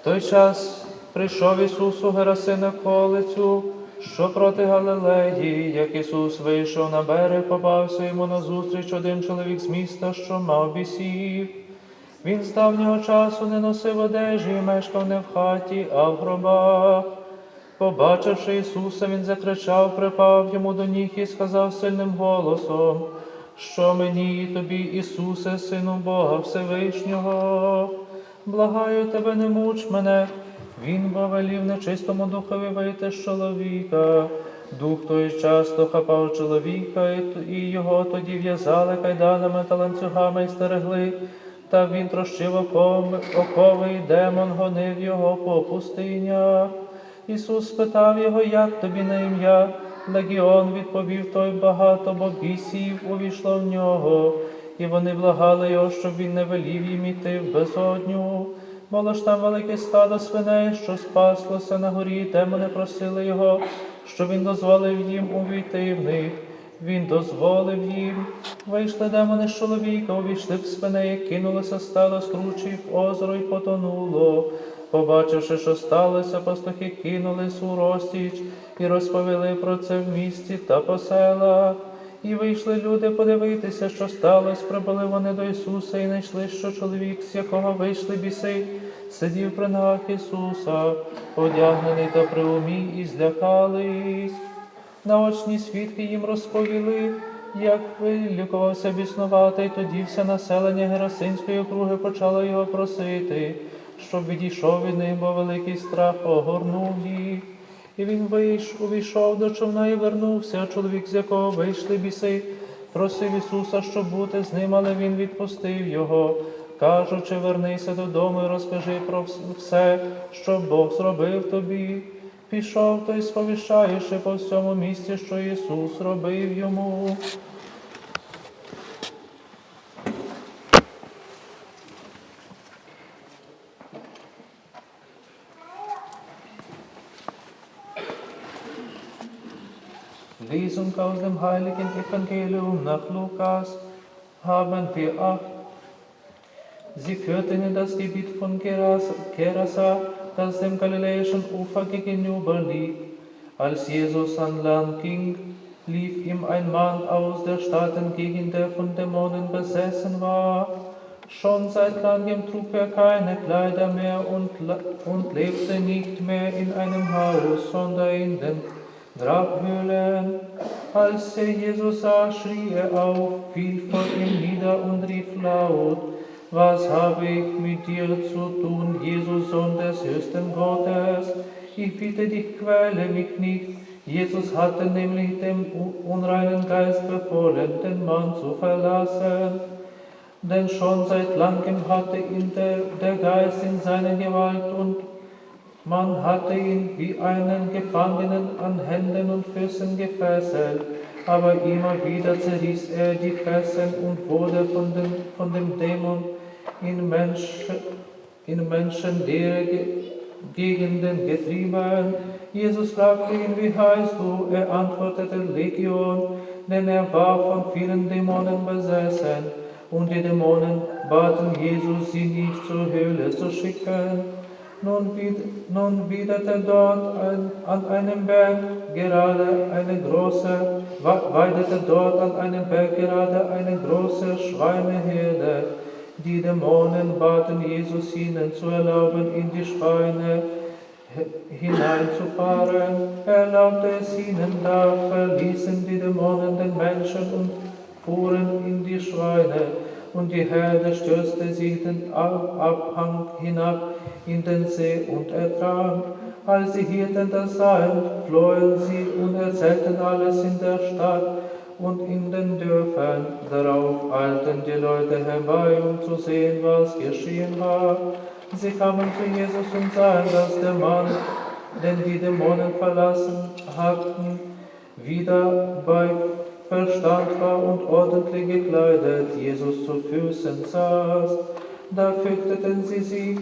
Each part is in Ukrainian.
В той час прийшов Ісус у Герасина колицю, що проти Галилеї, як Ісус вийшов на берег, попався йому назустріч один чоловік з міста, що мав бісів. Він з давнього часу не носив одежі і мешкав не в хаті, а в гробах. Побачивши Ісуса, він закричав, припав йому до ніг і сказав сильним голосом, що мені і тобі, Ісусе, Сину Бога Всевишнього, благаю тебе, не муч мене. Він повелів нечистому духові вийти з чоловіка. Дух той часто хапав чоловіка, і його тоді в'язали кайданами та ланцюгами й стерегли. Та він трощив окови, окови, демон гонив його по пустинях. Ісус спитав його, як тобі на ім'я. Легіон відповів той багато, бо бісів увійшло в нього, і вони благали його, щоб він не велів їм іти в безодню. Було ж там велике стадо свиней, що спаслося на горі, демони просили його, щоб він дозволив їм увійти в них. Він дозволив їм. Вийшли демони з чоловіка, увійшли в свиней, кинулося стало скручі в озеро і потонуло. Побачивши, що сталося, пастухи кинулись у розтіч і розповіли про це в місті та по селах. І вийшли люди подивитися, що сталося. Прибули вони до Ісуса і знайшли, що чоловік, з якого вийшли біси, сидів при ногах Ісуса, одягнений та при умі, і злякались. Наочні свідки їм розповіли, як вилікувався біснуватий, тоді все населення Герасинської округи почало його просити, щоб відійшов від них, бо великий страх огорнув їх. І він вийш, увійшов до човна і вернувся, чоловік, з якого вийшли біси, просив Ісуса, щоб бути з ним, але він відпустив його, кажучи, вернися додому і розкажи про все, що Бог зробив тобі. Пішов той, сповіщаючи по всьому місті, що Ісус робив йому. Lesung aus dem heiligen Evangelium nach Lukas haben wir acht. Sie führten in das Gebiet von Geras- Gerasa, das dem galiläischen Ufer gegenüber liegt. Als Jesus an Land ging, lief ihm ein Mann aus der Stadt entgegen, der von Dämonen besessen war. Schon seit langem trug er keine Kleider mehr und, und lebte nicht mehr in einem Haus, sondern in den Grabhöhlen. Als er Jesus sah, schrie er auf, fiel vor ihm nieder und rief laut, was habe ich mit dir zu tun, Jesus, Sohn des höchsten Gottes? Ich bitte dich, quäle mich nicht. Jesus hatte nämlich dem unreinen Geist befohlen, den Mann zu verlassen. Denn schon seit langem hatte ihn der, der Geist in seiner Gewalt und man hatte ihn wie einen Gefangenen an Händen und Füßen gefesselt, aber immer wieder zerriss er die Fesseln und wurde von dem, von dem Dämon in, Menschen, in menschenleere Ge Gegenden getrieben. Jesus fragte ihn, wie heißt du? Er antwortete Legion, denn er war von vielen Dämonen besessen. Und die Dämonen baten Jesus, sie nicht zur Höhle zu schicken. Nun, nun widerte dort ein, an einem Berg gerade eine große, weidete dort an einem Berg gerade eine große Schweineherde. Die Dämonen baten Jesus ihnen zu erlauben, in die Schweine hineinzufahren. Erlaubte es ihnen, da verließen die Dämonen den Menschen und fuhren in die Schweine. Und die Herde stürzte sich den Ab- Abhang hinab in den See und ertrank. Als die Hirten das sahen, flohen sie und erzählten alles in der Stadt und in den Dörfern. Darauf eilten die Leute herbei, um zu sehen, was geschehen war. Sie kamen zu Jesus und sahen, dass der Mann, den die Dämonen verlassen hatten, wieder bei Verstand war und ordentlich gekleidet Jesus zu Füßen saß. Da fürchteten sie sich,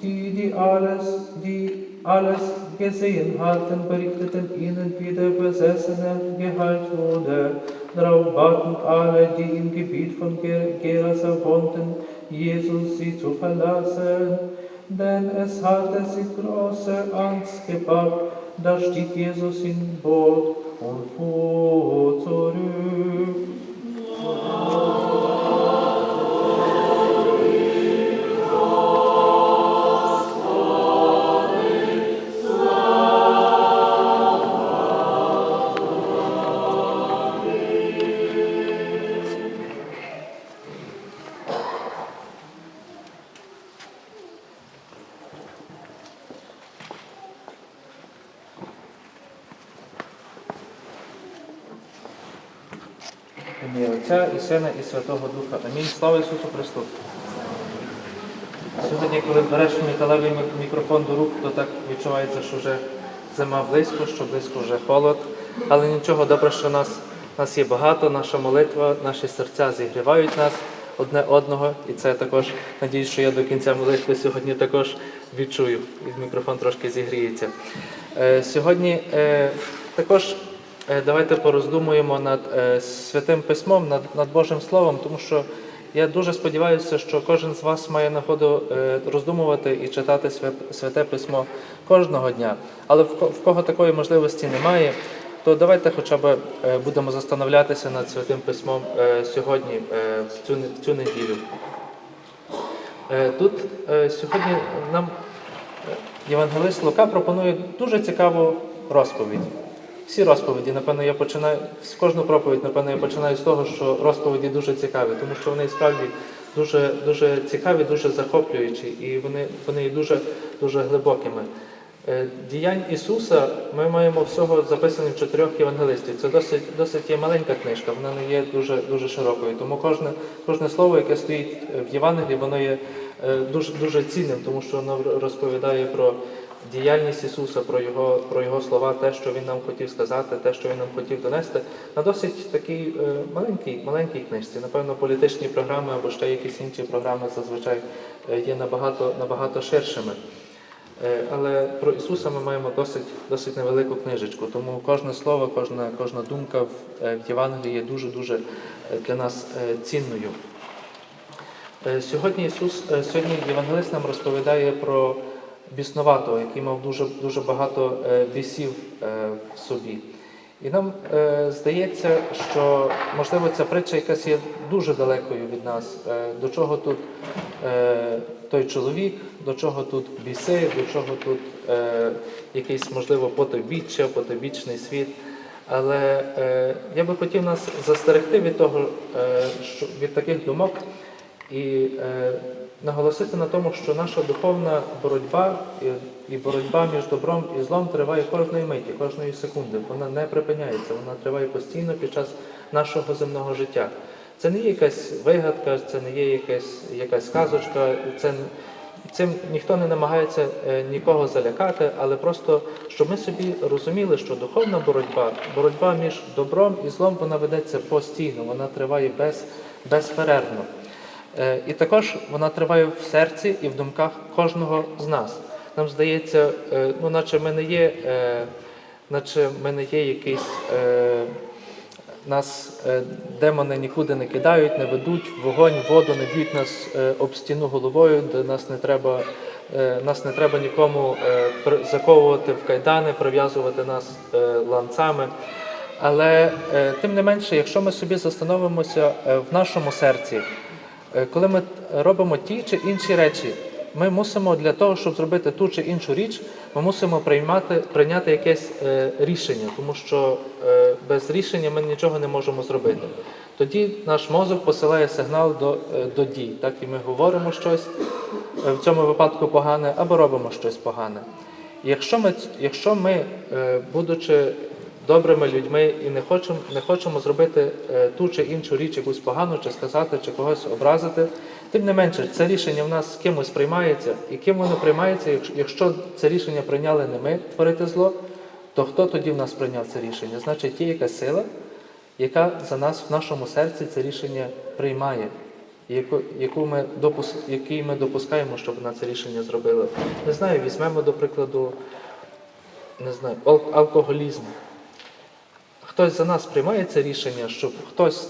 die, die alles, die alles gesehen hatten, berichteten ihnen, wie der Besessene geheilt wurde. Darauf baten alle, die im Gebiet von Ger- Gerasa wohnten, Jesus sie zu verlassen. Denn es hatte sie große Angst gepackt. Da stieg Jesus in Boot und fuhr zurück. Сина і Святого Духа. Амінь. Слава Ісусу Христу. Сьогодні, коли береш металевий мікрофон до рук, то так відчувається, що вже зима близько, що близько вже холод. Але нічого, добре, що нас, нас є багато, наша молитва, наші серця зігрівають нас одне одного. І це також, надіюсь, що я до кінця молитви сьогодні також відчую. І мікрофон трошки зігріється. Е, Сьогодні е, також Давайте пороздумуємо над е, святим письмом, над, над Божим Словом, тому що я дуже сподіваюся, що кожен з вас має нагоду е, роздумувати і читати святе письмо кожного дня. Але в кого такої можливості немає, то давайте хоча б е, будемо застановлятися над святим письмом е, сьогодні, е, в цю, неділю. Е, Тут е, сьогодні нам е, євангелист Лука пропонує дуже цікаву розповідь. Всі розповіді, напевно, я починаю з кожну проповідь, напевно, я починаю з того, що розповіді дуже цікаві, тому що вони справді дуже, дуже цікаві, дуже захоплюючі, і вони, вони є дуже, дуже глибокими. Е, Діянь Ісуса ми маємо всього записані в чотирьох євангелистів. Це досить, досить є маленька книжка, вона не є дуже, дуже широкою. Тому кожне, кожне слово, яке стоїть в Євангелії, воно є е, дуже, дуже цінним, тому що воно розповідає про діяльність Ісуса, про його, про його слова, те, що Він нам хотів сказати, те, що Він нам хотів донести, на досить такій е, маленькій, маленькій книжці. Напевно, політичні програми або ще якісь інші програми зазвичай е, є набагато, набагато ширшими. Е, Але про Ісуса ми маємо досить, досить невелику книжечку, тому кожне слово, кожна, кожна думка в, е, в Євангелії є дуже-дуже е, для нас цінною. Сьогодні Ісус, сьогодні Євангелист нам розповідає про біснуватого, який мав дуже, дуже багато е, бісів е, в собі. І нам е, здається, що можливо ця притча якась є дуже далекою від нас. До чого тут той чоловік, до чого тут біси, до чого тут якийсь, можливо, потобіччя, потобічний світ. Але я би хотів нас застерегти від того, що, від таких думок і наголосити на тому, що наша духовна боротьба і, боротьба між добром і злом триває кожної миті, кожної секунди. Вона не припиняється, вона триває постійно під час нашого земного життя. Це не є якась вигадка, це не є якась, якась сказочка, це Цим ніхто не намагається е, нікого залякати, але просто щоб ми собі розуміли, що духовна боротьба, боротьба між добром і злом, вона ведеться постійно, вона триває без, безперервно. Е, І також вона триває в серці і в думках кожного з нас. Нам здається, е, ну, наче ми не є, е, наче ми не є якийсь. нас демони нікуди не кидають, не ведуть вогонь, воду, не б'ють нас об стіну головою, де нас не треба, нас не треба нікому заковувати в кайдани, прив'язувати нас ланцами. Але тим не менше, якщо ми собі застановимося в нашому серці, коли ми робимо ті чи інші речі, ми мусимо для того, щоб зробити ту чи іншу річ, ми мусимо приймати, прийняти якесь е, рішення, тому що е, без рішення ми нічого не можемо зробити. Тоді наш мозок посилає сигнал до, е, до дій. Так і ми говоримо щось е, в цьому випадку погане або робимо щось погане. Якщо ми, якщо ми е, будучи добрими людьми і не хочемо, не хочемо зробити е, ту чи іншу річ, якусь погану, чи сказати, чи когось образити. Тим не менше, це рішення в нас кимось приймається, і ким воно приймається, якщо- це рішення прийняли не ми творити зло, то хто тоді в нас прийняв це рішення? Значить, є якась сила, яка за нас в нашому серці це рішення приймає. яку, ми допус, який ми допускаємо, щоб вона це рішення зробила. Не знаю, візьмемо, до прикладу, не знаю, алкоголізм. Хтось за нас приймає це рішення, щоб хтось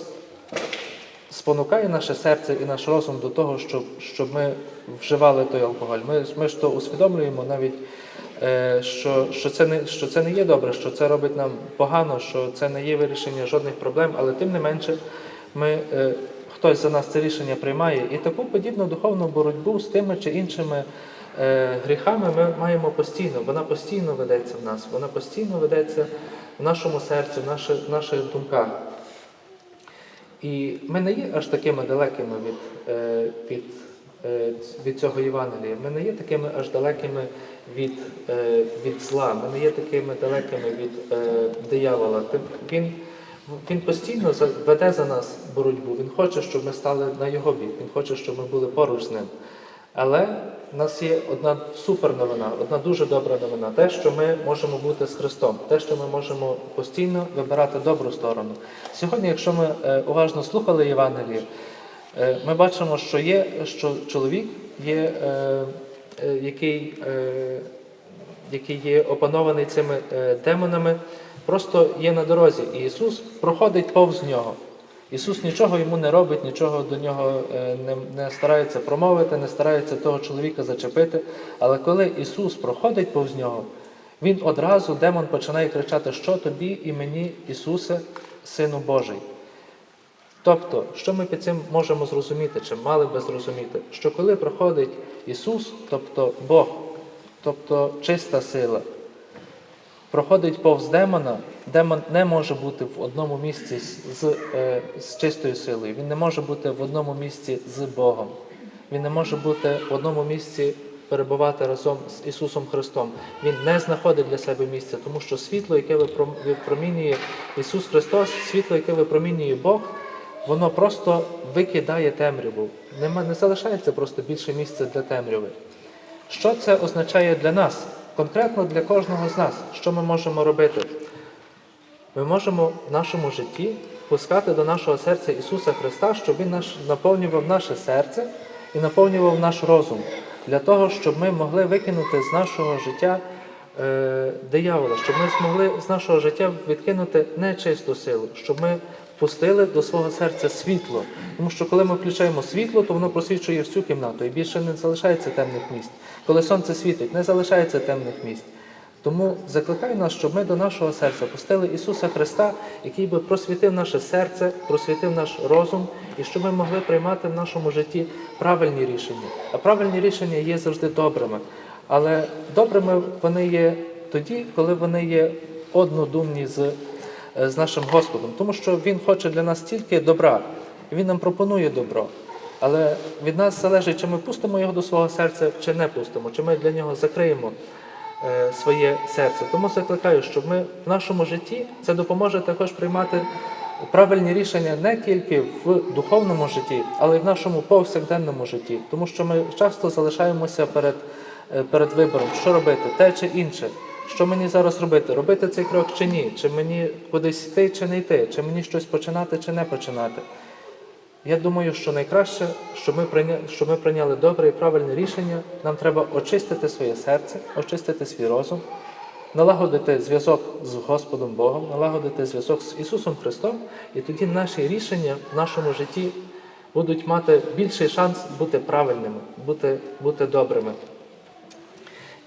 спонукає наше серце і наш розум до того, щоб, щоб ми вживали той алкоголь. Ми, ми ж то усвідомлюємо навіть, е, що, що, це не, що це не є добре, що це робить нам погано, що це не є вирішення жодних проблем, але тим не менше ми, е, хтось за нас це рішення приймає. І таку подібну духовну боротьбу з тими чи іншими е, гріхами ми маємо постійно. Вона постійно ведеться в нас, вона постійно ведеться в нашому серці, в наших, в наших думках. І ми не є аж такими далекими від, е, від, е, від цього Євангелія. Ми не є такими аж далекими від, е, від зла, ми не є такими далекими від диявола. Він, він постійно веде за нас боротьбу. Він хоче, щоб ми стали на його бік, він хоче, щоб ми були поруч з ним. Але в нас є одна супер новина, одна дуже добра новина. Те, що ми можемо бути з Христом, те, що ми можемо постійно вибирати добру сторону. Сьогодні, якщо ми е, уважно слухали Євангеліє, е, ми бачимо, що є, що чоловік є, е, який, який є опанований цими демонами, просто є на дорозі, і Ісус проходить повз нього. Ісус нічого йому не робить, нічого до нього е, не, не старається промовити, не старається того чоловіка зачепити. Але коли Ісус проходить повз нього, Він одразу, демон починає кричати, що тобі і мені, Ісусе, Сину Божий. Тобто, що ми під цим можемо зрозуміти, чи мали би зрозуміти, що коли проходить Ісус, тобто Бог, тобто чиста сила, проходить повз демона, демон не може бути в одному місці з, з, е, чистою силою. Він не може бути в одному місці з Богом. Він не може бути в одному місці перебувати разом з Ісусом Христом. Він не знаходить для себе місця, тому що світло, яке випромінює Ісус Христос, світло, яке випромінює Бог, воно просто викидає темряву. Не залишається просто більше місця для темряви. Що це означає для нас, конкретно для кожного з нас? Що ми можемо робити? Ми можемо в нашому житті пускати до нашого серця Ісуса Христа, щоб Він наш, наповнював наше серце і наповнював наш розум, для того, щоб ми могли викинути з нашого життя е, диявола, щоб ми змогли з нашого життя відкинути нечисту силу, щоб ми впустили до свого серця світло. Тому що коли ми включаємо світло, то воно просвічує всю кімнату і більше не залишається темних місць. Коли сонце світить, не залишається темних місць. Тому закликаю нас, щоб ми до нашого серця пустили Ісуса Христа, який би просвітив наше серце, просвітив наш розум, і щоб ми могли приймати в нашому житті правильні рішення. А правильні рішення є завжди добрими. Але добрими вони є тоді, коли вони є однодумні з, з нашим Господом, тому що Він хоче для нас тільки добра, Він нам пропонує добро. Але від нас залежить, чи ми пустимо його до свого серця, чи не пустимо, чи ми для нього закриємо е, своє серце. Тому закликаю, щоб ми в нашому житті це допоможе також приймати правильні рішення не тільки в духовному житті, але й в нашому повсякденному житті. Тому що ми часто залишаємося перед, е, перед вибором, що робити, те чи інше. Що мені зараз робити? Робити цей крок чи ні? Чи мені кудись йти, чи не йти? Чи мені щось починати, чи не починати? Я думаю, що найкраще, щоб ми прийняли, щоб ми прийняли добре і правильне рішення, нам треба очистити своє серце, очистити свій розум, налагодити зв'язок з Господом Богом, налагодити зв'язок з Ісусом Христом, і тоді наші рішення в нашому житті будуть мати більший шанс бути правильними, бути, бути добрими.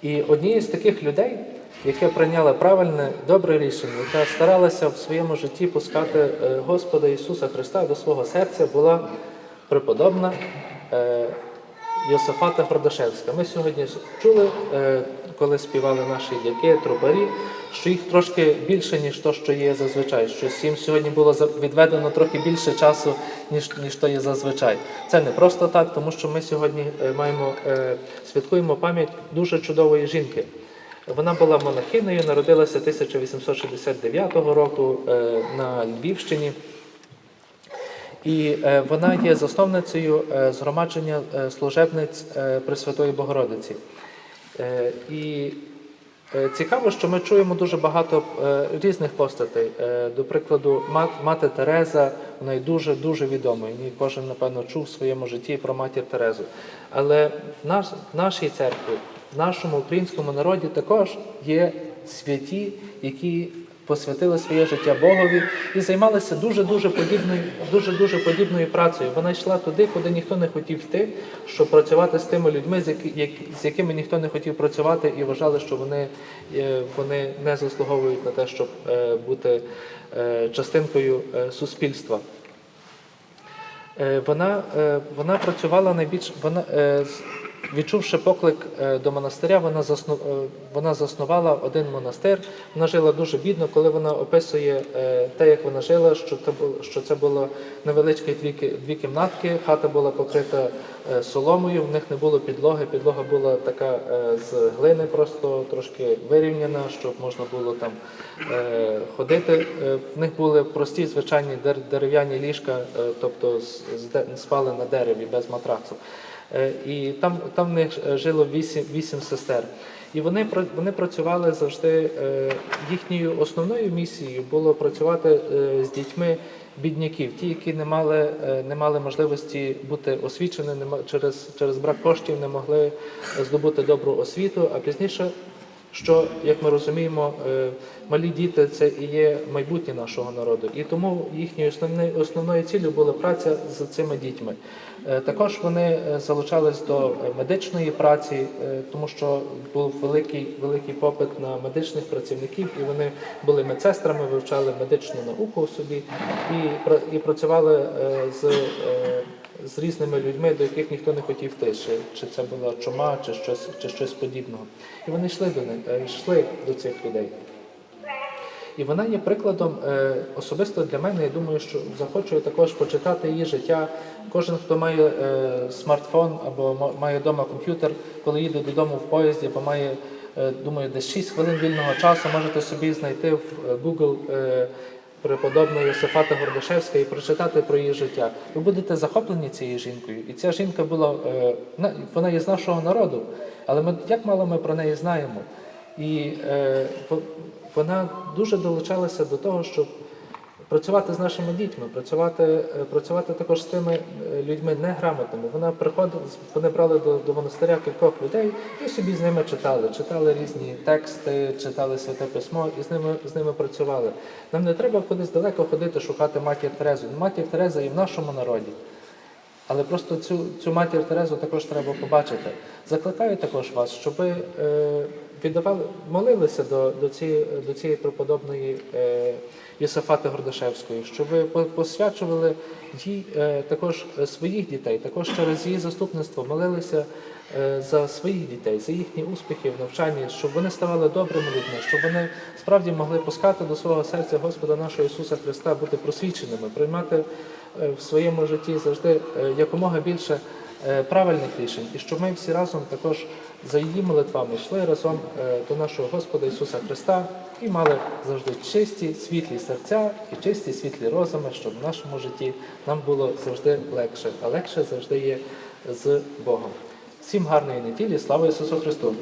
І однією з таких людей, яке прийняло правильне, добре рішення, яка старалася в своєму житті пускати е, Господа Ісуса Христа до свого серця, була преподобна е, Йосифата Гордашевська. Ми сьогодні чули, е, коли співали наші дяки, трубарі, що їх трошки більше, ніж то, що є зазвичай. Що їм сьогодні було відведено трохи більше часу, ніж, ніж то є зазвичай. Це не просто так, тому що ми сьогодні маємо святкуємо пам'ять дуже чудової жінки. Вона була монахинею, народилася 1869 року е, на Львівщині. І е, вона є засновницею е, згромадження служебниць Пресвятої Богородиці. І Цікаво, що ми чуємо дуже багато різних постатей. До прикладу, мати Тереза, вона є дуже дуже відома. І кожен, напевно, чув в своєму житті про матір Терезу. Але в нашій церкві, в нашому українському народі також є святі, які посвятили своє життя Богові і займалися дуже дуже подібною, дуже дуже подібною працею. Вона йшла туди, куди ніхто не хотів йти, щоб працювати з тими людьми, з, якими ніхто не хотів працювати, і вважали, що вони, е, вони не заслуговують на те, щоб е, бути е, частинкою суспільства. Вона, вона працювала найбільш вона відчувши поклик е, до монастиря, вона е, вона заснувала один монастир. Вона жила дуже бідно. Коли вона описує е, те, як вона жила, що це було невеличкі дві, ки- дві кімнатки. Хата була покрита соломою. В них не було підлоги. Підлога була така з глини, просто трошки вирівняна, щоб можна було там ходити. В них були прості звичайні дерев'яні ліжка, тобто спали на дереві без матрацу. Е, І там, там в них жило вісім, вісім сестер. І вони, вони працювали завжди. е, Їхньою основною місією було працювати е, з дітьми бідняків, ті, які не мали, не мали можливості бути освічені, не через, через брак коштів не могли здобути добру освіту, а пізніше що, як ми розуміємо, е, малі діти це і є майбутнє нашого народу. І тому їхньою основною, основною ціллю була праця з цими дітьми. Е, Також вони е, залучались до медичної праці, тому що був великий, великий попит на медичних працівників, і вони були медсестрами, вивчали медичну науку в собі і, і працювали з з різними людьми, до яких ніхто не хотів йти, чи, це була чума, чи щось, чи щось подібного. І вони йшли до них, е, йшли до цих людей. І вона є прикладом е, особисто для мене. Я думаю, що захочу також почитати її життя. Кожен, хто має е, смартфон або має вдома комп'ютер, коли їде додому в поїзді, або має, думаю, десь 6 хвилин вільного часу, можете собі знайти в Google преподобної Йосифата Гордашевська і прочитати про її життя. Ви будете захоплені цією жінкою. І ця жінка була, е, на- вона є з нашого народу, але ми як мало ми про неї знаємо. І е, вона дуже долучалася до того, щоб працювати з нашими дітьми, працювати, е, працювати також з тими е, людьми неграмотними. Вона приходила, вони брали до, до монастиря кількох людей і собі з ними читали. Читали різні тексти, читали святе письмо і з ними, з ними працювали. Нам не треба кудись далеко ходити, шукати матір Терезу. Матір Тереза і в нашому народі. Але просто цю, цю матір Терезу також треба побачити. Закликаю також вас, щоб ви е, віддавали, молилися до, до, цієї, до цієї преподобної е, Єсафати Гордашевської, щоб посвячували їй е, також своїх дітей, також через її заступництво молилися е, за своїх дітей, за їхні успіхи в навчанні, щоб вони ставали добрими людьми, щоб вони справді могли пускати до свого серця Господа нашого Ісуса Христа, бути просвіченими, приймати е, в своєму житті завжди е, якомога більше правильних рішень, і щоб ми всі разом також за її молитвами йшли разом е, до нашого Господа Ісуса Христа і мали завжди чисті, світлі серця і чисті світлі розуми, щоб в нашому житті нам було завжди легше, а легше завжди є з Богом. Всім гарної неділі, слава Ісусу Христу!